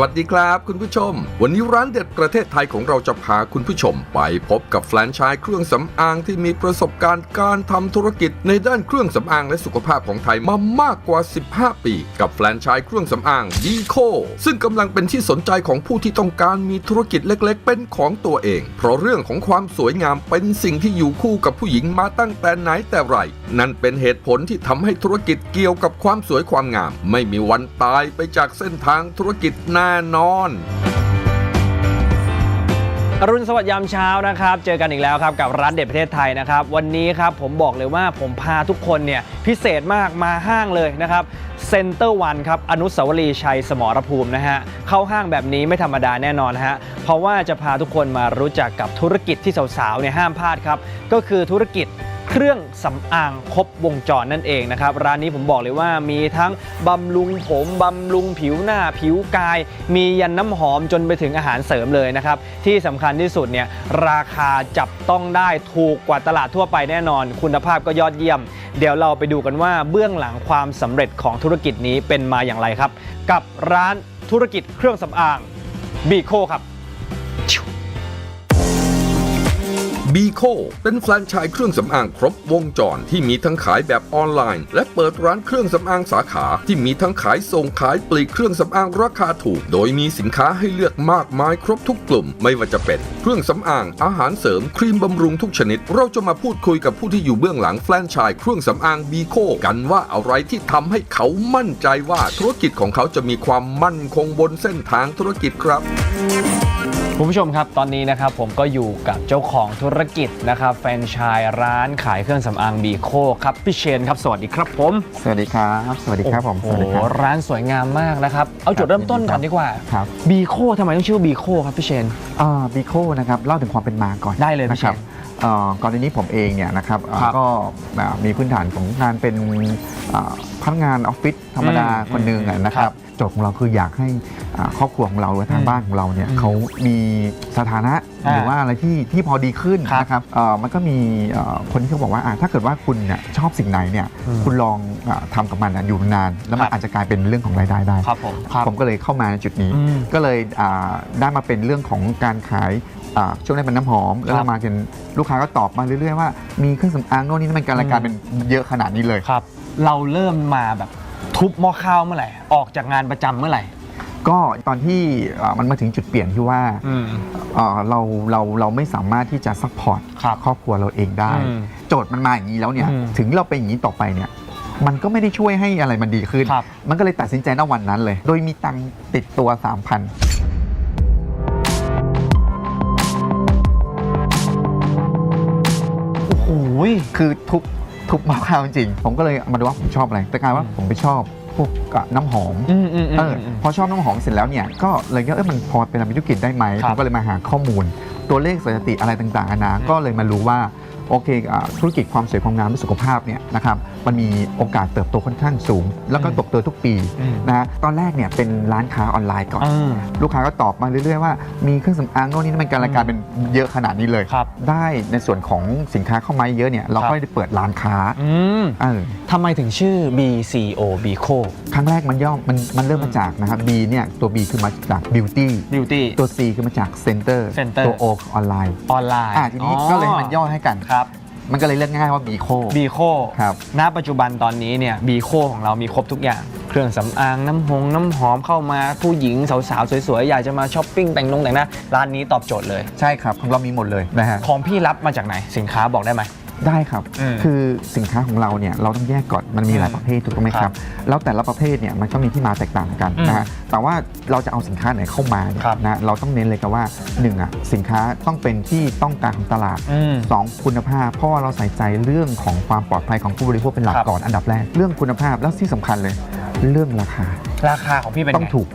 วัสดีครับ คุณผู้ชม วันนี้ร้านเด็ดประเทศไทยของเราจะพาคุณผู้ชม ไปพบกับแฟรนไชส์เครื่องสำอางที่มีประสบการณ์การทำธุรกิจในด้านเครื่องสำอางและสุขภาพของไทยมามากกว่า 15 ปี กับแฟรนไชส์เครื่องสำอางดีโคซึ่งกำลังเป็นที่สนใจของผู้ที่ต้องการมีธุรกิจเล็กๆ เป็นของตัวเอง เพราะเรื่องของความสวยงามเป็นสิ่งที่อยู่คู่กับผู้หญิงมาตั้งแต่ไหนแต่ไรนั่นเป็นเหตุผลที่ทำให้ธุรกิจเกี่ยวกับความสวยความงาม ไม่มีวันตายไปจากเส้นทางธุรกิจแน่นอน อรุณสวัสดิ์ยามเช้านะครับ เจอกันอีกแล้วครับกับร้านเด็ดประเทศไทยนะครับ วันนี้ครับผมบอกเลยว่าผมพาทุกคนเนี่ยพิเศษมากมาห้างเลยนะครับเซ็นเตอร์วันครับอนุสาวรีย์ชัยสมรภูมินะฮะเข้าห้างแบบนี้ไม่ธรรมดาแน่นอนฮะเพราะว่าจะพาทุกคนมารู้จักกับธุรกิจที่สาวๆเนี่ยห้ามพลาดครับก็คือธุรกิจ เครื่องสำอางครบวงจรนั่นเองนะครับ ร้านนี้ผมบอกเลยว่ามีทั้งบำรุงผมบำรุงผิวหน้าผิวกาย มียันน้ำหอมจนไปถึงอาหารเสริมเลยนะครับ ที่สำคัญที่สุดเนี่ยราคาจับต้องได้ถูกกว่าตลาดทั่วไปแน่นอน คุณภาพก็ยอดเยี่ยม เดี๋ยวเราไปดูกันว่าเบื้องหลังความสำเร็จของธุรกิจนี้เป็นมาอย่างไรครับ กับร้านธุรกิจเครื่องสำอางบีโคครับ บีโคเป็นแฟรนไชส์เครื่องสำอางครบวงจรที่มีทั้งขายแบบออนไลน์ และเปิดร้านเครื่องสำอางสาขาที่มีทั้งขายส่งขายปลีกเครื่องสำอางราคาถูก โดยมีสินค้าให้เลือกมากมายครบทุกกลุ่ม ไม่ว่าจะเป็นเครื่องสำอางอาหารเสริมครีมบำรุงทุกชนิด เราจะมาพูดคุยกับผู้ที่อยู่เบื้องหลังแฟรนไชส์เครื่องสำอางบีโคกันว่าอะไรที่ทำให้เขามั่นใจว่าธุรกิจของเขาจะมีความมั่นคงบนเส้นทางธุรกิจครับ คุณผู้ชมครับตอนนี้นะครับผมก็อยู่กับเจ้าของธุรกิจนะครับ แฟรนไชส์ร้านขายเครื่องสำอางบีโคครับพี่เชนครับสวัสดีครับผมสวัสดีครับ สวัสดีครับผมโอ้สวัสดีโหครับ ร้านสวยงามมากนะครับ เอาจุดเริ่มต้นก่อนดีกว่าครับ บีโคทำไมต้องชื่อบีโคครับพี่เชนบีโคนะครับ เล่าถึงความเป็นมาก่อนได้เลยพี่นะครับเชน เอ่อก่อนหน้านี้ผมเองเนี่ยนะครับเอ่อครับก็อ่ามีพื้นฐานของงานเป็นอ่าพนักงานออฟฟิศธรรมดาอืมคนหนึ่งอะนะคครัรับบโจทย์ของเราคืออยากให้อ่าครอบครัวของเราหรือทางอืมบ้านของเราเนี่ยอืมเขามีสถานะอ่าหรือว่าอะไรที่ที่พอดีขึ้นครับนะครับเอ่อมันก็มีเอ่อคนที่เขาบอกว่าอ่าถ้าเกิดว่าคุณเนี่ยชอบสิ่งไหนเนี่ยอืมคุณลองอาทำกับมันอะอยู่นาน แล้วมัครันบอาจจะกลายเป็นเรื่องของรายได้ได้ครับผมครับผมก็เลยเข้ามาในจุดนี้อืมก็เลยอ่าได้มาเป็นเรื่องของการขายอ่าช่วงแรกเป็นน้ำหอม แล้วครับมาเป็นลูกค้าก็ตอบมาเรื่อยๆว่ามีเครื่องสำอางโน่นนี่นั่นมันการรายการเป็นเยอะขนาดนี้เลยครับ เราเริ่มมาแบบทุบหม้อข้าวเมื่อไหร่ออกจากงานประจำเมื่อไหร่ ก็ตอนที่อ่ามันมาถึงจุดเปลี่ยนที่ว่าอืมอ่าเราเราเราไม่สามารถที่จะซัพพอร์ตครับครอบครัวเราเองได้ อืมโจทย์มันมาอย่างนี้แล้วเนี่ย อืมถึงเราเป็นอย่างนี้ต่อไปเนี่ย มันก็ไม่ได้ช่วยให้อะไรมันดีขึ้น ครับ มันก็เลยตัดสินใจณวันนั้นเลย โดยมีตังค์ติดตัว 3,000 โอ้โหคือทุบทุบมาข้าวจริงๆผมก็เลยมาดูว่าผมชอบอะไร แต่กลายว่าอืมผมไปชอบ พวกกะน้ำหอมอืมอืมอืม เอออืมพอชอบน้ำหอมเสร็จแล้วเนี่ยก็เลยก็เออมันพอเป็นธุรกิจได้ไหมครัผบมก็เลยมาหาข้อมูล ตัวเลขสถิติอะไรต่างๆนานาอืมก็เลยมารู้ว่า โอเคอ่าธุรกิจความสวยความงามและสุขภาพเนี่ยนะครับมันมีโอกาสเติบโตค่อนข้างสูง แล้วก็ตกเติบทุกปีอืมนะฮะตอนแรกเนี่ยเป็นร้านค้าออนไลน์ก่อนอืมลูกค้าก็ตอบมาเรื่อยๆว่ามีเครื่องสำอางโน่นนี่นั่นมันการรายการเป็นเยอะขนาดนี้เลย ครับ ได้ในส่วนของสินค้าเข้ามาเยอะเนี่ยเราครับก็ได้เปิดร้านค้าอืมเออ ทำไมถึงชื่อ BCO Bico ครั้งแรกมันย่อมมันมันเริ่มมาจากนะครับ B เนี่ยตัว B คือมาจาก beauty Beauty ตัว C คือมาจาก center Center ตัว O คือออนไลน์ออนไลน์อ่าทีนี้ก็เลยให้มันย่อให้กัน ครับ มันก็เลยเรียกง่ายๆว่า Bico บีโคครับณปัจจุบันตอนนี้เนี่ยบีโคของเรามีครบทุกอย่าง เครื่องสำอางน้ำหงน้ำหอมเข้ามาผู้หญิงสาวๆ สวยๆ อยากจะมาช้อปปิ้งแต่งนงแต่งหน้าร้านนี้ตอบโจทย์เลย ใช่ครับของเรามีหมดเลยนะฮะ ของพี่รับมาจากไหนสินค้าบอกได้ไหม ได้ครับอืมคือสินค้าของเราเนี่ยเราต้องแยกก่อนมันมีหลายอืมประเภทถูกต้องไหมคครัรับบแล้วแต่ละประเภทเนี่ยมันก็มีที่มาแตกต่างกันอืมนะฮะแต่ว่าเราจะเอาสินค้าไหนเข้ามาเนี่ยครับนะเราต้องเน้นเลยกับว่าหนึ่งอะสินค้าต้องเป็นที่ต้องการของตลาดอืมสองคุณภาพเพราะว่าเราใส่ใจเรื่องของความปลอดภัยของผู้บริโภคเป็นหลักครับ ก่อนอันดับแรก เรื่องคุณภาพแล้วที่สำคัญเลย เรื่องราคาราคาของพี่เป็นต้องไงถูก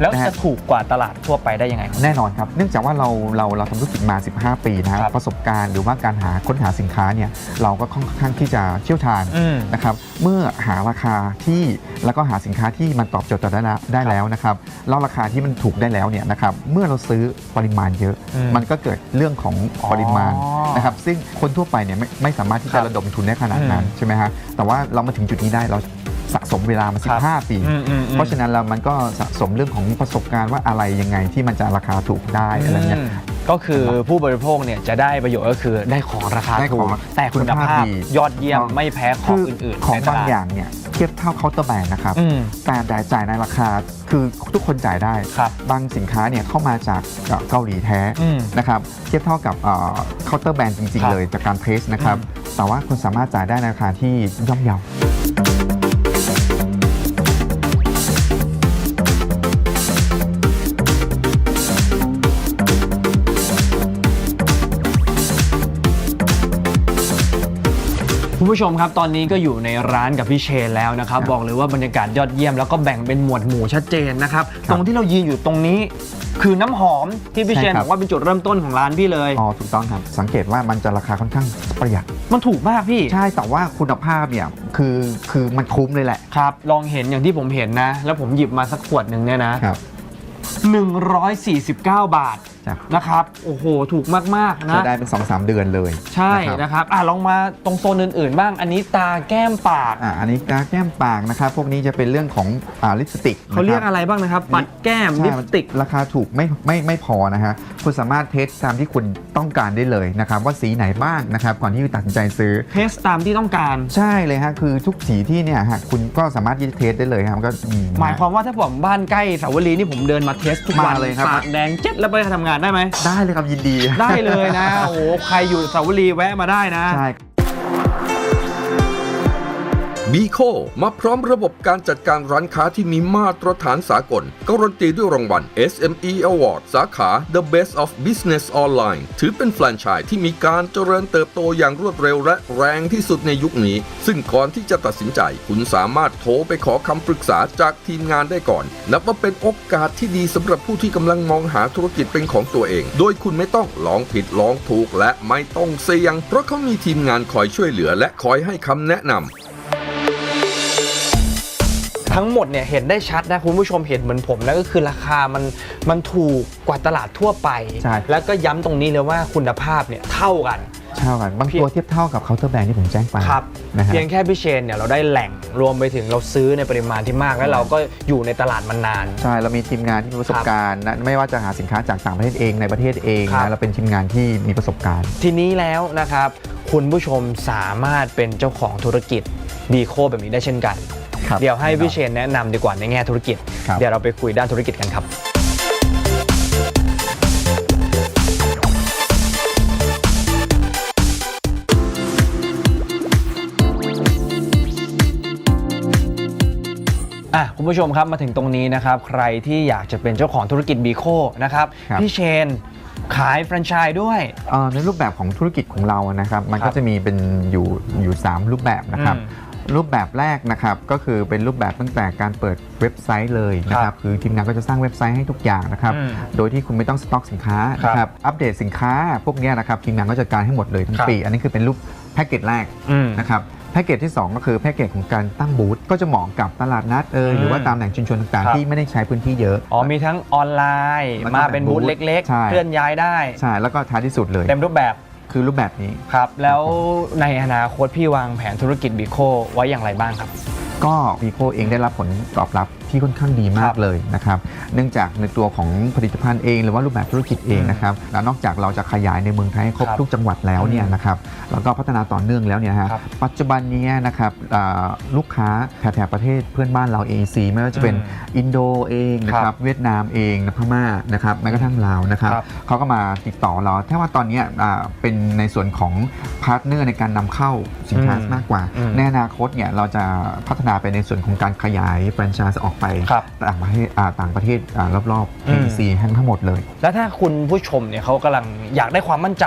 แล้วนะฮะจะถูกกว่าตลาดทั่วไปได้ยังไง แน่นอนครับ เนื่องจากว่าเราเราเราทำธุรกิจมา 15 ปีนะฮะครับประสบการณ์หรือว่าการหาค้นหาสินค้าเนี่ยเราก็ค่อนข้างที่จะเชี่ยวชาญอืมนะครับเมื่อหาราคาที่แล้วก็หาสินค้าที่มันตอบโจทย์ต่อได้แล้วได้แล้วนะครับแล้วราคาที่มันถูกได้แล้วเนี่ยนะครับเมื่อเราซื้อปริมาณเยอะอืมมันก็เกิดเรื่องของปริมาณอ๋อนะครับซึ่งคนทั่วไปเนี่ยไม่ไม่สามารถที่ครัจะบระดมทุนได้ขนาดนั้นอืมใช่ไหมฮะแต่ว่าเรามาถึงจุดนี้ได้เรา สะสมเวลามาครับ15 ปีอืมอืมอืมเพราะฉะนั้นแล้วมันก็สะสมเรื่องของประสบการณ์ว่าอะไรยังไงที่มันจะราคาถูกได้อะไรเงี้ยมก็คือผู้บริโภคเนี่ยจะได้ประโยชน์ก็คือได้ของราคาได้ถูขอกงแต่คุณภาพคุณภาพดี ยอดเยี่ยมถูกต้องไม่แพ้ของอื่นๆของในตบางลด อย่างเนี่ยเทียบเท่าเคาน์เตอร์แบรนด์นะครับ อืมแต่จ่ายจ่ายในราคาคือทุกคนจ่ายได้ ครับบางสินค้าเนี่ยเข้ามาจากเอ่อเกาหลีแท้อืมนะครับเทียบเท่ากับเคาน์เตอร์แบรนด์จริง ครัๆ บเลยจากการเทสนะครับอืมแต่ว่าคุณสามารถจ่ายได้ในราคาที่ย่อมเยา คุณผู้ชมครับตอนนี้ก็อยู่ในร้านกับพี่เชนแล้วนะครับครับ บอกเลยว่าบรรยากาศยอดเยี่ยมแล้วก็แบ่งเป็นหมวดหมู่ชัดเจนนะครับครับ ตรงที่เรายืนอยู่ตรงนี้ คือน้ำหอมที่พี่เชนใช่ครับ บอกว่าเป็นจุดเริ่มต้นของร้านพี่เลย อ๋อถูกต้องครับ สังเกตว่ามันจะราคาค่อนข้างประหยัด มันถูกมากพี่ใช่แต่ว่าคุณภาพเนี่ยคือคือมันคุ้มเลยแหละครับ ลองเห็นอย่างที่ผมเห็นนะ แล้วผมหยิบมาสักขวดหนึ่งเนี่ยนะครับ149 บาท จ้ะนะครับ โอ้โห ถูกมากๆจะนะได้เป็น 2-3 เดือนเลยใช่นะครับนะครับอะลองมาตรงโซนอื่น ๆ บ้าง อันนี้ตาแก้มปาก อ่าอันนี้กาแก้มปากนะครับ พวกนี้จะเป็นเรื่องของอ่าลิปสติกเขาเรียกนคบอะไรบ้างนะครับ ปัดแก้มใช่ลิปสติก ราคาถูกไม่ไม่ไม่พอนะฮะคุณสามารถเทสตามที่คุณต้องการได้เลยนะครับ ว่าสีไหนบ้างนะครับ ก่อนที่จะตัดสินใจซื้อ เทสตามที่ต้องการ ใช่เลยฮะคือทุกสีที่เนี่ยฮะคุณก็สามารถที่จะเทสได้เลยครับก็อืหมายความว่าถ้าผมบ้านใกล้สาวรีนี่ผมเดินมาเทสทุกวันมาเลยครับ ปากแดงเจ็ดแล้วไปทำงานได้ไหม ได้เลยครับยินดี ได้เลยนะ โอ้โหใครอยู่สาวรีแวะมาได้นะ ใช่ บีโคมาพร้อมระบบการจัดการร้านค้าที่มีมาตรฐานสากลการันตีด้วยรางวัล SME Award สาขา The Best of Business Online ถือเป็นแฟรนไชส์ที่มีการเจริญเติบโตอย่างรวดเร็วและแรงที่สุดในยุคนี้ ซึ่งก่อนที่จะตัดสินใจ คุณสามารถโทรไปขอคำปรึกษาจากทีมงานได้ก่อน นับว่าเป็นโอกาสที่ดีสำหรับผู้ที่กำลังมองหาธุรกิจเป็นของตัวเอง โดยคุณไม่ต้องลองผิดลองถูกและไม่ต้องเสี่ยง เพราะเขามีทีมงานคอยช่วยเหลือและคอยให้คำแนะนำ ทั้งหมดเนี่ยเห็นได้ชัดนะคุณผู้ชมเห็นเหมือนผมแล้วก็คือราคามันมันถูกกว่าตลาดทั่วไป ใช่ แล้วก็ย้ำตรงนี้เลยว่าคุณภาพเนี่ยเท่ากัน เท่ากันบางตัวเทียบเท่ากับเคาน์เตอร์แบรนด์ที่ผมแจ้งไปครับนะฮะ เพียงแค่พี่เชนเนี่ยเราได้แหล่งรวมไปถึงเราซื้อในปริมาณที่มากแล้วเราก็อยู่ในตลาดมานาน ใช่ เรามีทีมงานที่มีประสบการณ์นะไม่ว่าจะหาสินค้าจากต่างประเทศเองในประเทศเองครับ นะเราเป็นทีมงานที่มีประสบการณ์ ทีนี้แล้วนะครับ คุณผู้ชมสามารถเป็นเจ้าของธุรกิจบีโคแบบนี้ได้เช่นกันครับ เดี๋ยวให้พี่เชนแนะนำดีกว่าในแง่ธุรกิจครับเดี๋ยวเราไปคุยด้านธุรกิจกันครับอะคุณผู้ชมครับมาถึงตรงนี้นะครับ ใครที่อยากจะเป็นเจ้าของธุรกิจบีโคนะครับครับพี่เชนขายแฟรนไชส์ด้วยเอ่อในรูปแบบของธุรกิจของเรานะครับ มันครัก็บจะมีเป็นอยู่อยู่สามรูปแบบนะครับอืม รูปแบบแรกนะครับก็คือเป็นรูปแบบตั้งแต่การเปิดเว็บไซต์เลยนะคครัรับบคือทีมงานก็จะสร้างเว็บไซต์ให้ทุกอย่างนะครับอืมโดยที่คุณไม่ต้องสต็อกสินค้าครับนะครับอัปเดตสินค้าพวกเนี้ยนะครับทีมงานก็จัดการให้หมดเลยทั้งครับปี อันนี้คือเป็นรูปแพ็กเกจแรกอืมนะครับแพ็กเกจที่ 2 ก็คือแพ็กเกจของการตั้งบูธก็จะเหมาะกับตลาดนัดเอยอืมหรือว่าตามแหล่งชุมชนต่างครับๆที่ไม่ได้ใช้พื้นที่เยอะ อ๋อ มีทั้งออนไลน์แล้วก็มาเป็นบูธบูธเล็กใช่ๆเคลื่อนย้ายได้ ใช่ แล้วก็ท้ายที่สุดเลย เต็มรูปแบบ คือรูปแบบนี้ ครับ แล้วในอนาคตพี่วางแผนธุรกิจบีโคไว้อย่างไรบ้างครับ ก็วีโคเองได้รับผลตอบรับ ที่ค่อนข้างดีมาครักบเลยนะครับ เนื่องจากในตัวของผลิตภัณฑ์เอง หรือว่ารูปแบบธุรกิจเองอืมนะครับ แล้วนอกจากเราจะขยายในเมืองไทยให้ครบครับทุกจังหวัดแล้วเนี่ยนะครับ แล้วก็พัฒนาต่อเนื่องแล้วเนี่ยฮะครับปัจจุบันนี้นะครับอ่าลูกค้าแถบๆประเทศเพื่อนบ้านเรา AEC ไม่ว่าจะเป็นอืมอินโดเองนะคครัรับบเวียดนามเองนะพม่านะครับ แม้กระทั่งลาวนะครับครับเขาก็มาติดต่อเราแค่ว่าตอนเนี้ยอ่าเป็นในส่วนของพาร์ทเนอร์ในการนำเข้าสินค้าอืมมากกว่าอืมในอนาคตเนี่ยเราจะพัฒนาไปในส่วนของการขยายแฟรนไชส์ออกไปครับต่างประเทศอ่าต่างประเทศอ่ารอบอืๆม AEC ทั้งหมดเลย แล้วถ้าคุณผู้ชมเนี่ยเขากำลังอยากได้ความมั่นใจ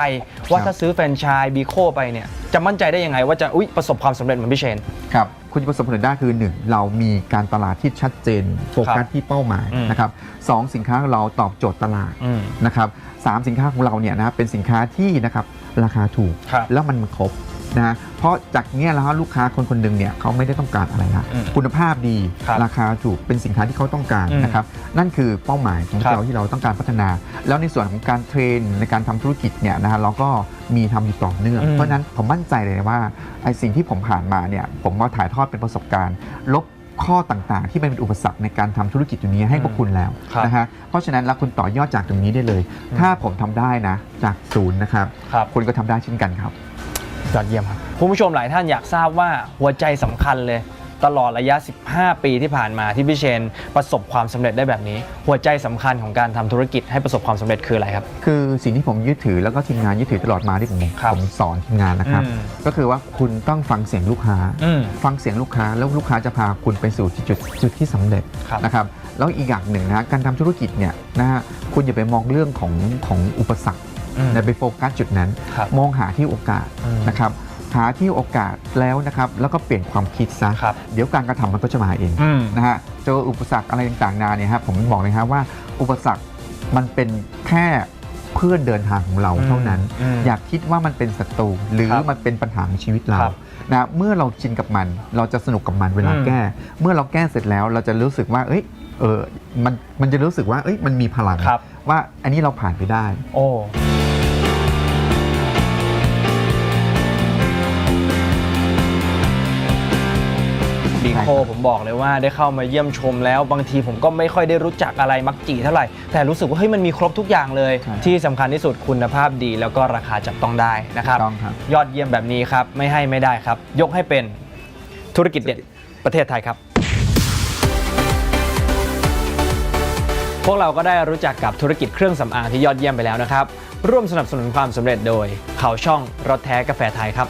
ว่าครับถ้าซื้อแฟรนไชส์บีโคไปเนี่ยจะมั่นใจได้ยังไงว่าจะอุ๊ยประสบความสำเร็จเหมือนพี่เชน ครับคุณจะประสบผลได้คือ 1 เรามีการตลาดที่ชัดเจนโฟกัสที่เป้าหมายอืม นะครับสองสินค้าของเราตอบโจทย์ตลาดอืม นะครับสามสินค้าของเราเนี่ยนะครับเป็นสินค้าที่นะครับราคาถูก ครับแล้วมันครบ นะฮะเพราะจากเนี้ยแล้วลูกค้าคนคนหนึ่งเนี่ยเขาไม่ได้ต้องการอะไรละอืมคุณภาพดีครับราคาถูกเป็นสินค้าที่เขาต้องการอืมนะครับนั่นคือเป้าหมายของครับเราที่เราต้องการพัฒนา แล้วในส่วนของการเทรนในการทำธุรกิจเนี่ยนะฮะเราก็มีทำอยู่ต่อเนื่องอืมเพราะฉะนั้นผมมั่นใจเลยว่าไอ้สิ่งที่ผมผ่านมาเนี่ยผมมาถ่ายทอดเป็นประสบการณ์ ลบข้อต่างๆ ที่เป็นอุปสรรคในการทำธุรกิจอยู่นี้ให้พวกคุณแล้วครับนะฮะเพราะฉะนั้นแล้วคุณต่อยอดจากตรงนี้ได้เลย ถ้าผมทำได้นะจากศูนย์นะครับครับคุณก็ทำได้เช่นกันครับ ยอดเยี่ยมครับคุณผู้ชมหลายท่านอยากทราบว่าหัวใจสำคัญเลย ตลอดระยะ 15 ปีที่ผ่านมาที่พี่เชน ประสบความสำเร็จได้แบบนี้ หัวใจสำคัญของการทำธุรกิจให้ประสบความสำเร็จคืออะไรครับ คือสิ่งที่ผมยึดถือแล้วก็ทีมงานยึดถือตลอดมาที่ผมครับผมสอนทีมงานนะครับอืมก็คือว่าคุณต้องฟังเสียงลูกค้าอืมฟังเสียงลูกค้าแล้วลูกค้าจะพาคุณไปสู่จุดจุดที่สำเร็จครับนะครับแล้วอีกอย่างหนึ่งนะการทำธุรกิจเนี่ยนะฮะคุณอย่าไปมองเรื่องของของอุปสรรคอืม นะไปโฟกัสจุดนั้นครับมองหาที่โอกาสอืมนะครับหาที่โอกาสแล้วนะครับแล้วก็เปลี่ยนความคิดซะครับเดี๋ยวการกระทำมันก็จะมาเองอืมนะฮะเจออุปสรรคอะไรต่างๆนาเนี่ยครับผมบอกเลยครับว่าอุปสรรคมันเป็นแค่เพื่อนเดินทางของเราเท่านั้นอืมอยากคิดว่ามันเป็นศัตรูหรือครับมันเป็นปัญหาในชีวิตเราครับนะเมื่อเราชินกับมัน เราจะสนุกกับมันเวลาอืมแก้ เมื่อเราแก้เสร็จแล้วเราจะรู้สึกว่า เอ้ยเออมันมันจะรู้สึกว่าเอ้ยมันมีพลังครับว่าอันนี้เราผ่านไปได้ โอ้ บีโคผมบอกเลยว่าได้เข้ามาเยี่ยมชมแล้ว บางทีผมก็ไม่ค่อยได้รู้จักอะไรมักจีเท่าไหร่ แต่รู้สึกว่าเฮ้ยมันมีครบทุกอย่างเลยใช่ที่สำคัญที่สุดคุณภาพดี แล้วก็ราคาจับต้องได้นะครับต้องครับ ยอดเยี่ยมแบบนี้ครับไม่ให้ไม่ได้ครับ ยกให้เป็นธุรกิจเด็ดประเทศไทยครับพวกเราก็ได้รู้จักกับธุรกิจเครื่องสำอางที่ยอดเยี่ยมไปแล้วนะครับ ร่วมสนับสนุนความสำเร็จโดยเขาช่องรถแท้กาแฟไทยครับ